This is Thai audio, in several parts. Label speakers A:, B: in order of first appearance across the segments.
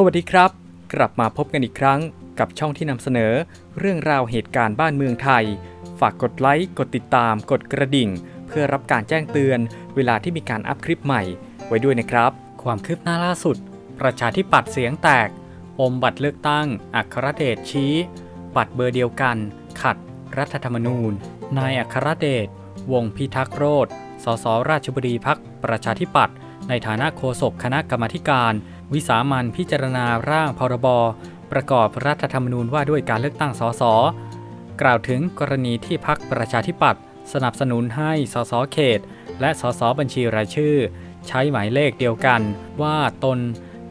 A: สวัสดีครับ กลับมาพบกันอีกครั้งกับช่องที่นำเสนอ เรื่องราวเหตุการณ์บ้านเมืองไทย ฝากกดไลค์กดติดตาม กดกระดิ่ง เพื่อรับการแจ้งเตือน เวลาที่มีการอัพคลิปใหม่ ไว้ด้วยนะครับ ความคืบหน้าล่าสุด ประชาธิปัตย์เสียงแตกอมบัตรเลือกตั้ง อัครเดชชี้ บัตรเบอร์เดียวกัน ขัด รัฐธรรมนูญ นายอัครเดช วงศ์พิทักษ์โรธสสราชบุรีพักประชาธิปัตย์ในฐานะโฆษกคณะกรรมาธิการ วิสามันพิจารณาร่างพรบประกอบรัฐธรรมนูญว่าด้วยการเลือกตั้งสสกล่าวถึงกรณีที่พักประชาธิปัตย์สนับสนุนให้สสเขต และสสบัญชีรายชื่อ ใช้หมายเลขเดียวกัน ว่าตน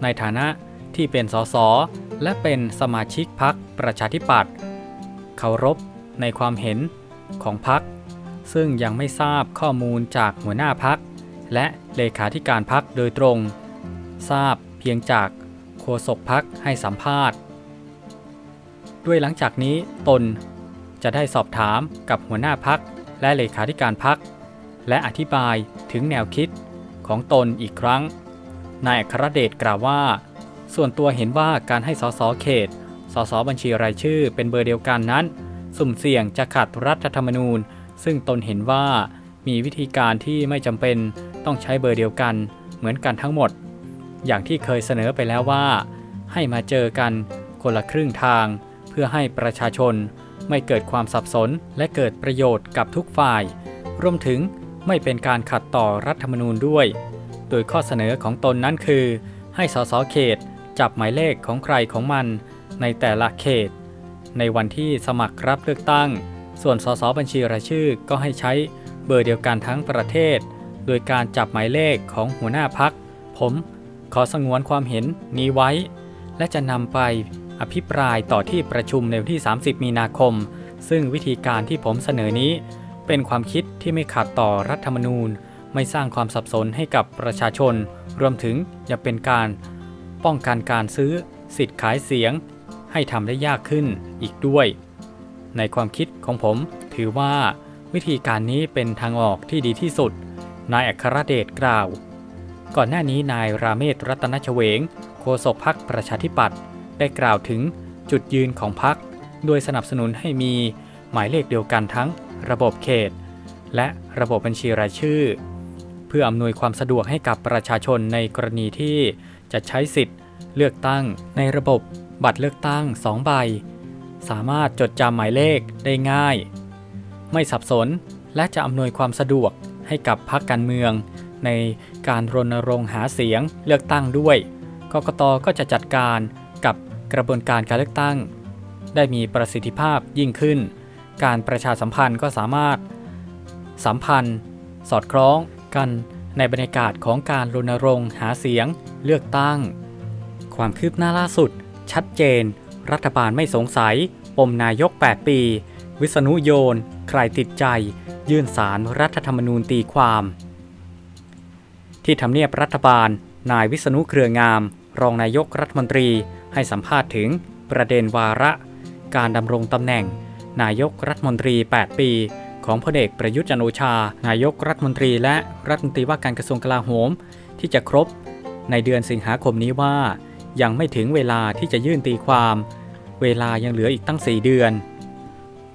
A: ในฐานะที่เป็นสสและเป็นสมาชิกพักประชาธิปัตย์เคารพในความเห็นของพัก ซึ่งยังไม่ทราบข้อมูลจากหัวหน้าพัก และเลขาธิการพักโดยตรง ทราบ พียงจากโฆษกพักให้สัมภาษณ์ ด้วยหลังจากนี้ตนจะได้สอบถามกับหัวหน้าพักและเลขาธิการพัก และอธิบายถึงแนวคิดของตนอีกครั้ง นายอัครเดชกล่าวว่า ส่วนตัวเห็นว่าการให้สสเขต สสบัญชีรายชื่อเป็นเบอร์เดียวกันนั้น สุ่มเสี่ยงจะขัดรัฐธรรมนูญ ซึ่งตนเห็นว่ามีวิธีการที่ไม่จำเป็นต้องใช้เบอร์เดียวกัน เหมือนกันทั้งหมด อย่างที่เคยเสนอไปแล้วว่า ให้มาเจอกันคนละครึ่งทาง เพื่อให้ประชาชนไม่เกิดความสับสนและเกิดประโยชน์กับทุกฝ่าย รวมถึงไม่เป็นการขัดต่อรัฐธรรมนูญด้วย โดยข้อเสนอของตนนั้นคือ ให้สสเขตจับหมายเลขของใครของมันในแต่ละเขต ในวันที่สมัครรับเลือกตั้ง ส่วนสสบัญชีรายชื่อก็ให้ใช้เบอร์เดียวกันทั้งประเทศ โดยการจับหมายเลขของหัวหน้าพัก ผม ขอสงวนความเห็นนี้ไว้ และจะนำไปอภิปรายต่อที่ประชุมในวันที่ 30 มีนาคม ซึ่งวิธีการที่ผมเสนอนี้ เป็นความคิดที่ไม่ขัดต่อรัฐธรรมนูญ ไม่สร้างความสับสนให้กับประชาชน รวมถึงยังเป็นการป้องกันการซื้อ สิทธิ์ขายเสียง ให้ทำได้ยากขึ้นอีกด้วย ในความคิดของผมถือว่าวิธีการนี้เป็นทางออกที่ดีที่สุด นายอัครเดชกล่าว ก่อนหน้านี้นายราเมศรัตนชเวง โฆษกพักประชาธิปัตย์ได้กล่าวถึงจุดยืนของพัก โดยสนับสนุนให้มีหมายเลขเดียวกันทั้งระบบเขต และระบบบัญชีรายชื่อ เพื่ออำนวยความสะดวกให้กับประชาชนในกรณีที่จะใช้สิทธิ์ เลือกตั้งในระบบบัตรเลือกตั้ง 2 ใบ สามารถจดจำหมายเลขได้ง่าย ไม่สับสนและจะอำนวยความสะดวกให้กับพรรคการเมือง ในการรณรงค์หาเสียงเลือกตั้งด้วย กกตก็จะจัดการกับกระบวนการการเลือกตั้ง ได้มีประสิทธิภาพยิ่งขึ้น การประชาสัมพันธ์ก็สามารถสัมพันธ์ สอดคล้องกันในบรรยากาศของการรณรงค์หาเสียงเลือกตั้ง ความคืบหน้าล่าสุด ชัดเจน รัฐบาลไม่สงสัย ปมนายก 8 ปี วิษณุโยน ใครติดใจ ยื่นสารรัฐธรรมนูญตีความ ที่ทำเนียบรัฐบาล นายวิษณุเครืองาม รองนายกรัฐมนตรี ให้สัมภาษณ์ถึงประเด็นวาระ การดำรงตำแหน่ง นายกรัฐมนตรี 8 ปี ของพลเอกประยุทธ์จันโอชา นายกรัฐมนตรีและรัฐมนตรีว่าการกระทรวงกลาโหม ที่จะครบ ในเดือนสิงหาคมนี้ว่า ยังไม่ถึงเวลาที่จะยื่นตีความ เวลายังเหลืออีกตั้ง 4 เดือน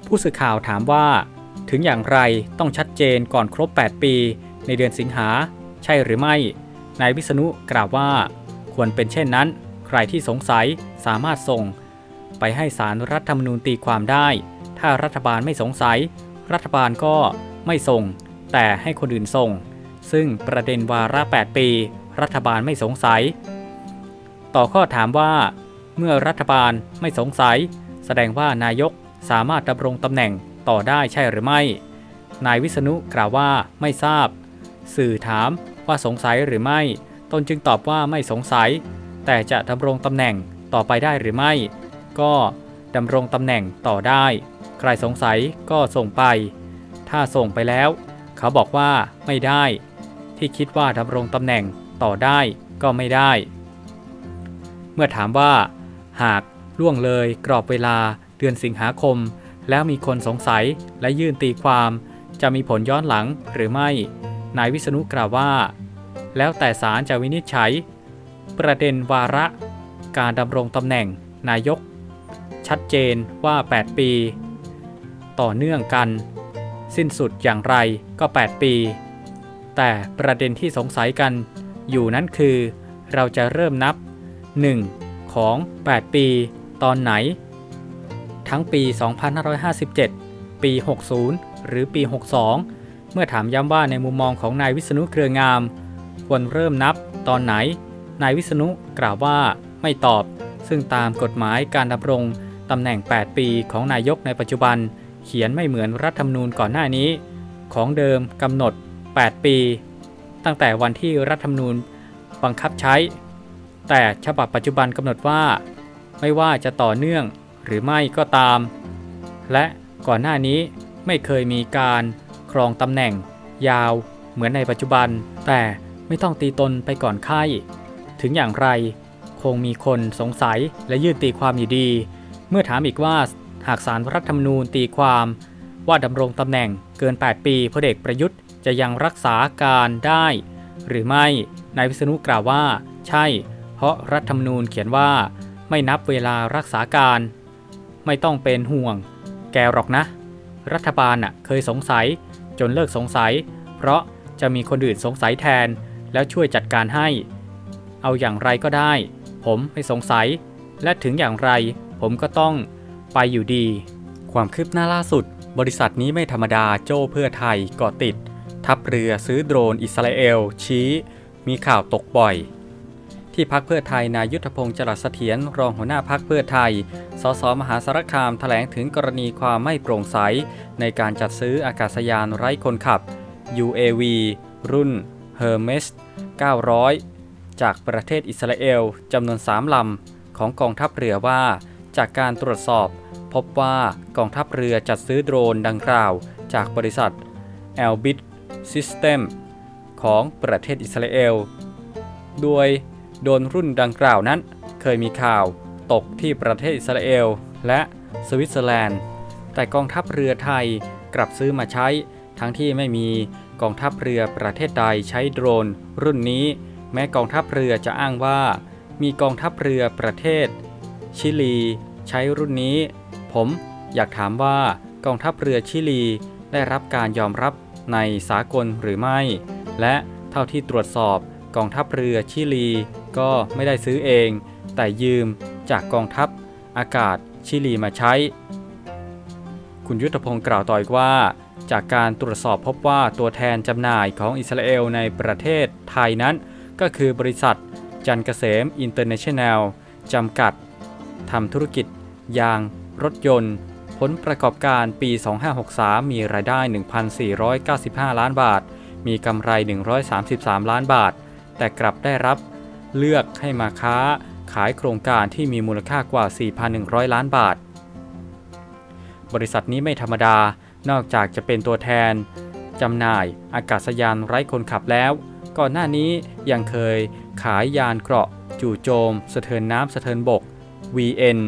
A: ผู้สื่อข่าวถามว่า ถึงอย่างไรต้องชัดเจนก่อนครบ 8 ปี ในเดือนสิงหา ใช่หรือไม่ นายวิษณุกล่าวว่า ควรเป็นเช่นนั้น ใครที่สงสัยสามารถส่ง ไปให้สารรัฐธรรมนูญตีความได้ ถ้ารัฐบาลไม่สงสัย รัฐบาลก็ไม่ส่ง แต่ให้คนอื่นส่ง ซึ่งประเด็นวาระ 8 ปี รัฐบาลไม่สงสัย ต่อข้อถามว่า เมื่อรัฐบาลไม่สงสัย แสดงว่านายกสามารถดำรงตำแหน่งต่อได้ใช่หรือไม่ นายวิษณุกล่าวว่าไม่ทราบ สื่อถาม ว่าสงสัยหรือไม่ ตนจึงตอบว่าไม่สงสัย แต่จะดำรงตำแหน่งต่อไปได้หรือไม่ ก็ดำรงตำแหน่งต่อได้ ใครสงสัยก็ส่งไป ถ้าส่งไปแล้ว เขาบอกว่าไม่ได้ ที่คิดว่าดำรงตำแหน่งต่อได้ก็ไม่ได้ เมื่อถามว่า หากล่วงเลยกรอบเวลาเดือนสิงหาคม แล้วมีคนสงสัยและยื่นตีความ จะมีผลย้อนหลังหรือไม่ นายวิษณุกล่าวว่า แล้วแต่ศาลจะวินิจฉัย ประเด็นวาระ การดำรงตำแหน่งนายก ชัดเจนว่า 8 ปี ต่อเนื่องกัน สิ้นสุดอย่างไรก็ 8 ปี แต่ประเด็นที่สงสัยกันอยู่นั้นคือเราจะเริ่มนับ 1. ของ 8 ปีตอนไหน ทั้งปี 2557 ปี 60 หรือปี 62 เมื่อถามย้ำว่าในมุมมองของนายวิษณุเครืองาม ควรเริ่มนับตอนไหน นายวิษณุกล่าวว่าไม่ตอบ ซึ่งตามกฎหมายการดำรงตำแหน่ง 8 ปีของนายกในปัจจุบัน เขียนไม่เหมือนรัฐธรรมนูญก่อนหน้านี้ ของเดิมกำหนด 8 ปี ตั้งแต่วันที่รัฐธรรมนูญบังคับใช้ แต่ฉบับปัจจุบันกำหนดว่า ไม่ว่าจะต่อเนื่องหรือไม่ก็ตาม และก่อนหน้านี้ไม่เคยมีการ ครองตำแหน่ง ยาวเหมือนในปัจจุบัน แต่ไม่ต้องตีตนไปก่อนไข้ ถึงอย่างไร คงมีคนสงสัยและยื่นตีความอยู่ดี เมื่อถามอีกว่าหากสารรัฐธรรมนูญตีความว่าดำรงตำแหน่งเกิน 8 ปีพลเอกประยุทธ์จะยังรักษาการได้ หรือไม่นายวิษณุกล่าวว่า ใช่ เพราะรัฐธรรมนูญเขียนว่า ไม่นับเวลารักษาการ ไม่ต้องเป็นห่วง แกหรอกนะ รัฐบาลน่ะเคยสงสัย จนเลิกสงสัย เพราะจะมีคนอื่นสงสัยแทน แล้วช่วยจัดการให้ เอาอย่างไรก็ได้ ผมไม่สงสัย และถึงอย่างไร ผมก็ต้องไปอยู่ดี ความคืบหน้าล่าสุด บริษัทนี้ไม่ธรรมดาโจ้เพื่อไทยก่อติด ทัพเรือซื้อโดรนอิสราเอล ชี้ มีข่าวตกบ่อย ที่พักเพื่อไทยนายุทธพงศ์จรัสเสถียรรองหัวหน้าพักเพื่อไทย สสมหาสารคามแถลงถึงกรณีความไม่โปร่งใส ในการจัดซื้ออากาศยานไร้คนขับ UAV รุ่น Hermes 900 จากประเทศอิสราเอลจำนวน 3 ลำ ของกองทัพเรือว่า จากการตรวจสอบ พบว่ากองทัพเรือจัดซื้อโดรนดังกล่าว จากบริษัท Elbit System ของประเทศอิสราเอล โดย โดรนรุ่นดังกล่าวนั้น เคยมีข่าวตกที่ประเทศอิสราเอล และสวิตเซอร์แลนด์ แต่กองทัพเรือไทยกลับซื้อมาใช้ ทั้งที่ไม่มีกองทัพเรือประเทศใดใช้โดรน รุ่นนี้ แม้กองทัพเรือจะอ้างว่า มีกองทัพเรือประเทศ ชิลี ใช้รุ่นนี้ ผมอยากถามว่ากองทัพเรือชิลีได้รับการยอมรับในสากลหรือไม่ และเท่าที่ตรวจสอบ กองทัพเรือชิลีก็ไม่ได้ซื้อเอง แต่ยืมจากกองทัพอากาศชิลีมาใช้ คุณยุทธพงศ์กล่าวต่ออีกว่า จากการตรวจสอบพบว่าตัวแทนจำหน่ายของอิสราเอลในประเทศไทยนั้น ก็คือบริษัทจันเกษมอินเตอร์เนชั่นแนลจำกัดทำธุรกิจ ยาง รถยนต์ ผลประกอบการปี 2563 มีรายได้ 1,495 ล้านบาท มีกำไร 133 ล้านบาท แต่กลับได้รับเลือกให้มาค้าขายโครงการที่มีมูลค่ากว่า 4,100 ล้านบาท บริษัทนี้ไม่ธรรมดานอกจากจะเป็นตัวแทนจำหน่ายอากาศยานไร้คนขับแล้ว ก่อนหน้านี้ยังเคยขายยานเกราะ จู่โจม สะเทินน้ำสะเทินบก VN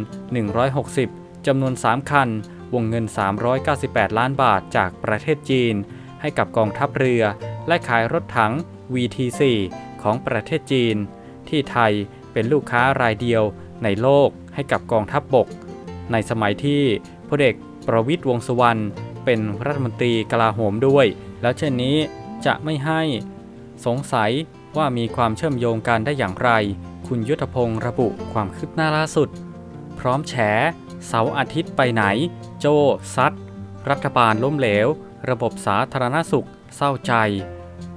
A: 160จำนวน 3 คัน วงเงิน 398 ล้านบาทจากประเทศจีน ให้กับกองทัพเรือ และขายรถถัง VT4 ของประเทศจีน ที่ไทยเป็นลูกค้ารายเดียวในโลกให้กับกองทัพบบก ในสมัยที่พลเอกประวิตยวงษ์สุวรรณเป็นรัฐมนตรีกลาโหมด้วย แล้วเช่นนี้จะไม่ให้สงสัยว่ามีความเชื่อมโยงกันได้อย่างไร คุณยุทธพงศ์ระบุความคืบหน้าล่าสุด พร้อมแฉเสาอาทิตย์ไปไหน โจซัดรัฐบาลล้มเหลว ระบบสาธารณสุข เศร้าใจ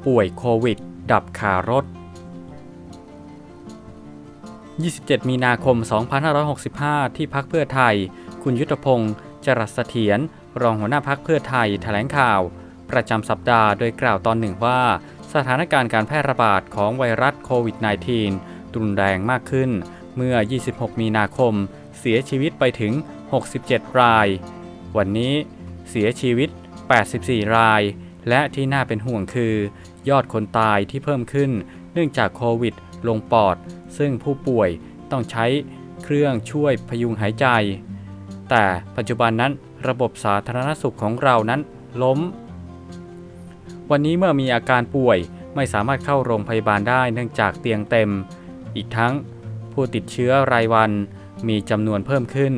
A: ป่วยโควิด ดับขารถ 27 มีนาคม 2565 ที่พักเพื่อไทย คุณยุทธพงศ์จรัสเสถียรรองหัวหน้าพักเพื่อไทยแถลงข่าว ประจำสัปดาห์โดยกล่าวตอนหนึ่งว่า สถานการณ์การแพร่ระบาดของไวรัสโควิด -19 รุนแรงมากขึ้น เมื่อ 26 มีนาคม เสียชีวิตไปถึง 67 ราย วันนี้เสียชีวิต 84 ราย และที่น่าเป็นห่วงคือ ยอดคนตายที่เพิ่มขึ้น เนื่องจากโควิด ลงปอด ซึ่งผู้ป่วยต้องใช้เครื่องช่วยพยุงหายใจ แต่ปัจจุบันนั้นระบบสาธารณสุขของเรานั้นล้ม วันนี้เมื่อมีอาการป่วยไม่สามารถเข้าโรงพยาบาลได้เนื่องจากเตียงเต็ม อีกทั้งผู้
B: ติดเชื้อรายวันมีจำนวนเพิ่มขึ้น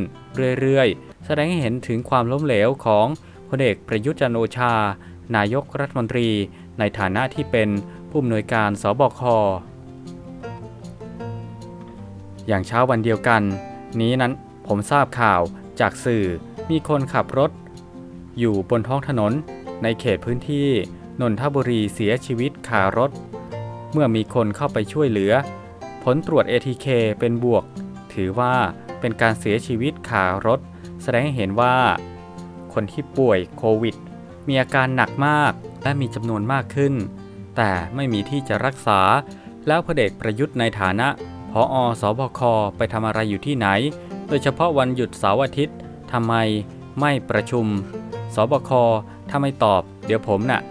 B: เรื่อยๆ แสดงให้เห็นถึงความล้มเหลวของพลเอกประยุทธ์จันโอชา นายกรัฐมนตรี ในฐานะที่เป็นผู้อำนวยการสบค อย่างเช้าวันเดียวกัน นี้นั้นผมทราบข่าวจากสื่อมีคนขับรถ อยู่บนท้องถนน ในเขตพื้นที่นนทบุรีเสียชีวิตคารถ เมื่อมีคนเข้าไปช่วยเหลือ ผลตรวจ ATK เป็นบวก ถือว่าเป็นการเสียชีวิตคารถ แสดงให้เห็นว่า คนที่ป่วยโควิด มีอาการหนักมากและมีจำนวนมากขึ้น แต่ไม่มีที่จะรักษาแล้วพลเอกประยุทธ์ในฐานะ พออสบคไปทำอะไรอยู่ที่ไหน โดยเฉพาะวันหยุดเสาร์อาทิตย์ทำไมไม่ประชุม สบคถ้าไม่ตอบ เดี๋ยวผมน่ะ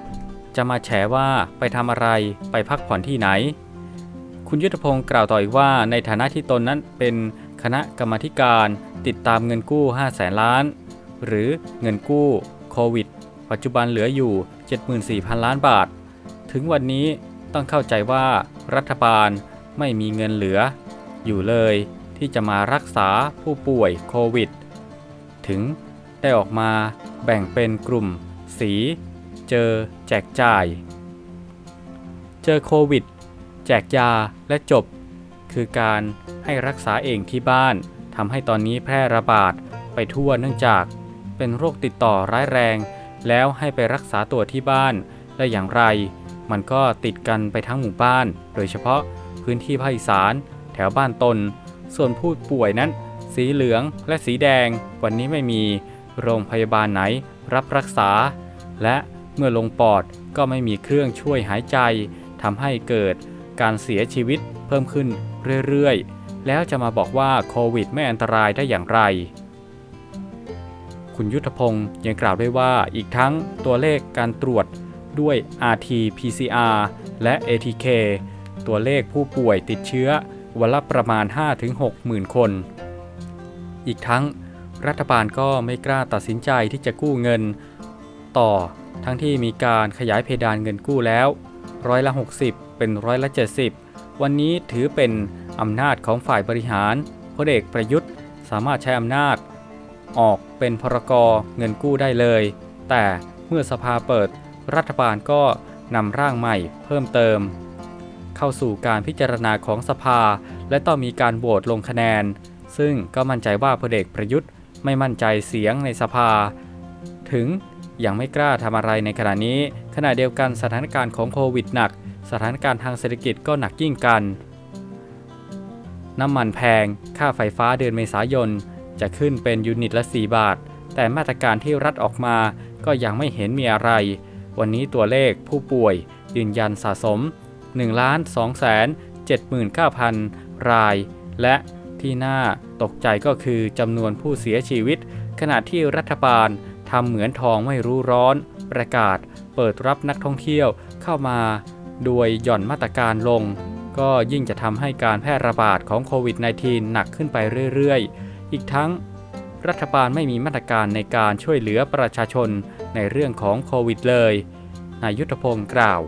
B: จะมาแฉว่าไปทำอะไรไปพักผ่อนที่ไหน คุณยุทธพงศ์กล่าวต่ออีกว่าในฐานะที่ตนนั้นเป็นคณะกรรมธิการติดตามเงินกู้5แสนล้าน หรือเงินกู้โควิด ปัจจุบันเหลืออยู่ 74,000 ล้านบาท ถึงวันนี้ต้องเข้าใจว่ารัฐบาล ไม่มีเงินเหลือ อยู่เลยที่จะมารักษาผู้ป่วยโควิด ถึงได้ออกมาแบ่งเป็นกลุ่ม สี เจอแจกจ่าย เจอโควิด แจกยาและจบ คือการให้รักษาเองที่บ้านทำให้ตอนนี้แพร่ระบาดไปทั่วเนื่องจากเป็นโรคติดต่อร้ายแรง แล้วให้ไปรักษาตัวที่บ้านและอย่างไร มันก็ติดกันไปทั้งหมู่บ้าน โดยเฉพาะ พื้นที่ภาคอีสาน แถวบ้านตน ส่วนผู้ป่วยนั้น สีเหลืองและสีแดง วันนี้ไม่มีโรงพยาบาลไหนรับรักษา และเมื่อลงปอดก็ไม่มีเครื่องช่วยหายใจทำให้เกิดการเสียชีวิตเพิ่มขึ้นเรื่อยๆ แล้วจะมาบอกว่าโควิดไม่อันตรายได้อย่างไร คุณยุทธพงศ์ยังกล่าวด้วยว่าอีกทั้งตัวเลขการตรวจด้วย RT-PCR และ ATK ตัวเลขผู้ป่วยติดเชื้อวันละประมาณ 5-6หมื่นคน อีกทั้งรัฐบาลก็ไม่กล้าตัดสินใจที่จะกู้เงิน ต่อทั้งที่มีการขยายเพดานเงินกู้แล้ว ร้อยละ 60 เป็นร้อยละ 70 วันนี้ถือเป็นอำนาจของฝ่ายบริหารพลเอกประยุทธ์สามารถใช้อำนาจ ออกเป็นพรกเงินกู้ได้เลย แต่เมื่อสภาเปิดรัฐบาลก็นำร่างใหม่เพิ่มเติม เข้าสู่การพิจารณาของสภา และต้องมีการโหวตลงคะแนน ซึ่งก็มั่นใจว่าพลเอกประยุทธ์ไม่มั่นใจเสียงในสภา ถึงยังไม่กล้าทำอะไรในขณะนี้ ขณะเดียวกันสถานการณ์ของโควิดหนัก สถานการณ์ทางเศรษฐกิจก็หนักยิ่งกัน น้ำมันแพง ค่าไฟฟ้าเดือนเมษายน จะขึ้นเป็นยูนิตละ 4 บาท แต่มาตรการที่รัฐออกมาก็ยังไม่เห็นมีอะไร วันนี้ตัวเลขผู้ป่วยยืนยันสะสม 1 2 7 9 0 0 0 ราย และที่น่าตกใจก็คือจำนวนผู้เสียชีวิต ขณะที่รัฐบาลทำเหมือนทองไม่รู้ร้อน ประกาศเปิดรับนักท่องเที่ยวเข้ามา โดยหย่อนมาตรการลง ก็ยิ่งจะทำให้การแพร่ระบาดของโควิด -19 หนักขึ้นไปเรื่อยๆ อีกทั้งรัฐบาลไม่มีมาตรการในการช่วยเหลือประชาชนในเรื่องของโควิดเลย นายยุทธพงศ์กล่าว